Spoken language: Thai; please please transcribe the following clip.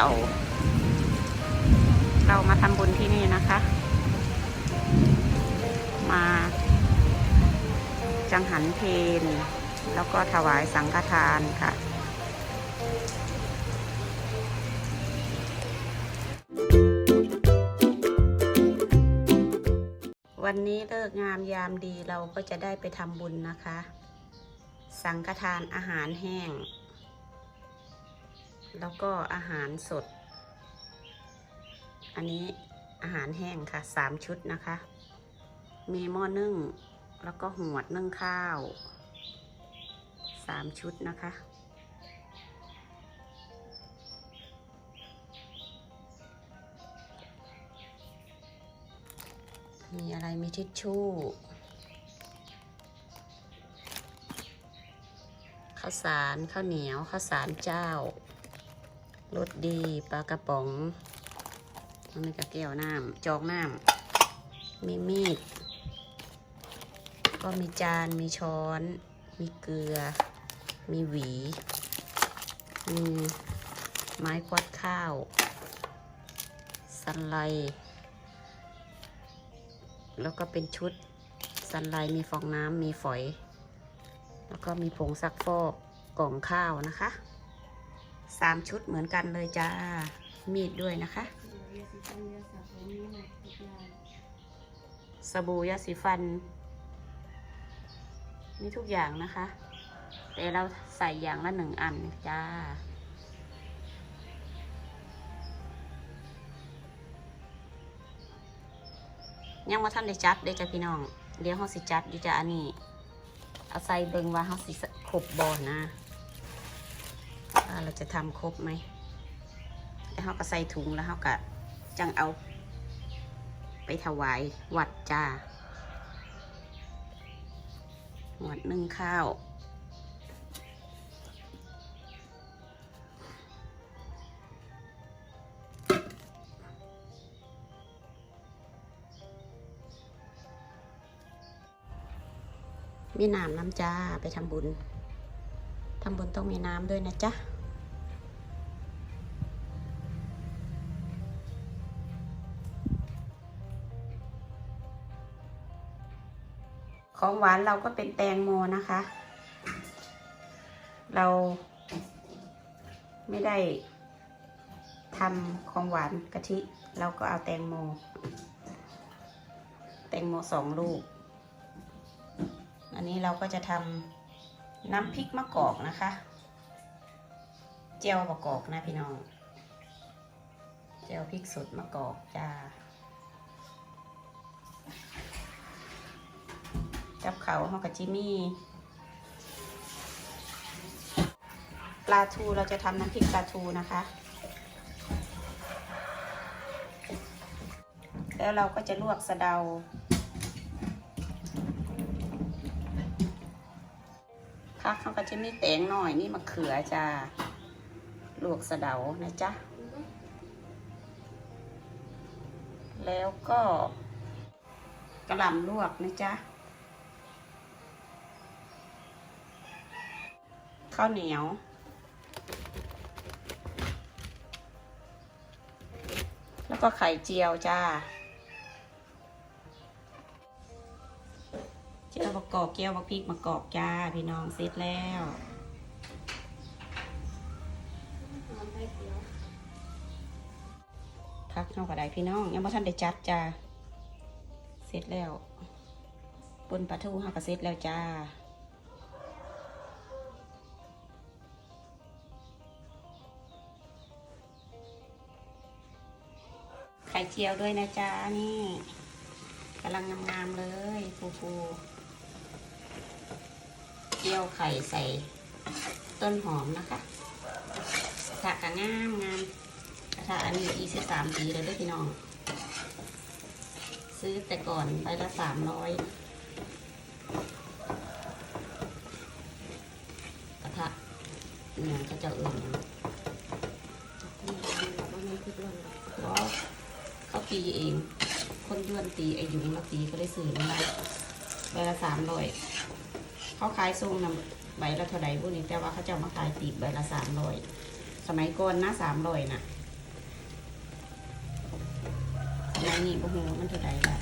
เสาร์เรามาทำบุญที่นี่นะคะ มาจังหันเพนแล้วก็ถวายสังฆทานค่ะวันนี้เลิกงามยามดีเราก็จะได้ไปทำบุญนะคะ สังฆทานอาหารแห้ง แล้วก็อาหารสด อันนี้อาหารแห้งค่ะสามชุดนะคะ มีหม้อนึ่ง แล้วก็หวดนึ่งข้าวสามชุดนะคะมีอะไรมีทิชชู่ข้าวสารข้าวเหนียวข้าวสารเจ้า รสดีปลากระป๋องมันมีกระแก้วน้ำจอกน้ำมีมีด ก็มีจานมีช้อน มีเกลือ มีหวี มีไม้ควัดข้าว สันไลแล้วก็เป็นชุดสันไลมีฟองน้ำมีฝอย แล้วก็มีผงซักฟอกกล่องข้าวนะคะ สามชุดเหมือนกันเลยจ้า มีดด้วยนะคะ สบู่ยาสีฟัน มีทุกอย่างนะคะ แต่เราใส่อย่างละหนึ่งอันจ้ายังมาท่านได้จัดได้จ้ะพี่น้อง เดี๋ยวเขาสิจัดอยู่จ้ะอันนี้ เอาใส่เบิงว่าเขาสิครบบอนะ ว่าเราจะทำครบไหมแล้วเขาก็ใส่ถุงแล้วเขาก็จังเอา ไปถวายวัดจ้าวัดนึ่งข้าวมีน้ำน้ำจ้าไปทำบุญ ทำบุญต้องมีน้ำด้วยนะจ๊ะ ของหวานเราก็เป็นแตงโมนะคะ เราไม่ได้ทำของหวานกะทิ เราก็เอาแตงโม แตงโมสองลูก อันนี้เราก็จะทำน้ำพริกมะกอกนะคะ เจียวมะกอกนะพี่น้อง เจียวพริกสดมะกอกจ้า กับเขาเฮากะจิมี่ปลาทูเราจะทำน้ำพริกปลาทูนะคะ แล้วเราก็จะลวกสะเดา พักเขาก็จะมีแตงหน่อยนี่มะเขือจ้าลวกสะเดานะจ๊ะ แล้วก็กระหล่ำลวกนะจ๊ะ ข้าวเหนียว แล้วก็ไข่เจียวจ้า เจียวประกอบเกี๊ยวบักพริกมะกอกจ้า พี่น้องเสร็จแล้วพักเข้ากับได้พี่น้อง ยังไม่ทันได้จัดจ้า เสร็จแล้วปนปลาทูห้าก็เสร็จแล้วจ้า ข่เจียวด้วยนะจ๊ะนี่กำลังงามๆเลยฟูฟูๆเจียวไข่ใส่ต้นหอมนะคะกระทะงามงามกระทะอันนี้อีสิบสามปีเลยด้วยพี่น้อง ซื้อแต่ก่อนใบละสามร้อยกระทะเนี่ยก็จะเอื่น ตีเอง คนย้วนตีอายุมาตีก็ได้สื่อมาใบละสามร้อยเขาขายทรงนำใบละเท่าใดพวกนี้แต่ว่าเขาจะมาขายตีใบละสามร้อยสมัยก่อนนะสามร้อยน่ะสมัยนี้โอ้โหมันเท่าใดละ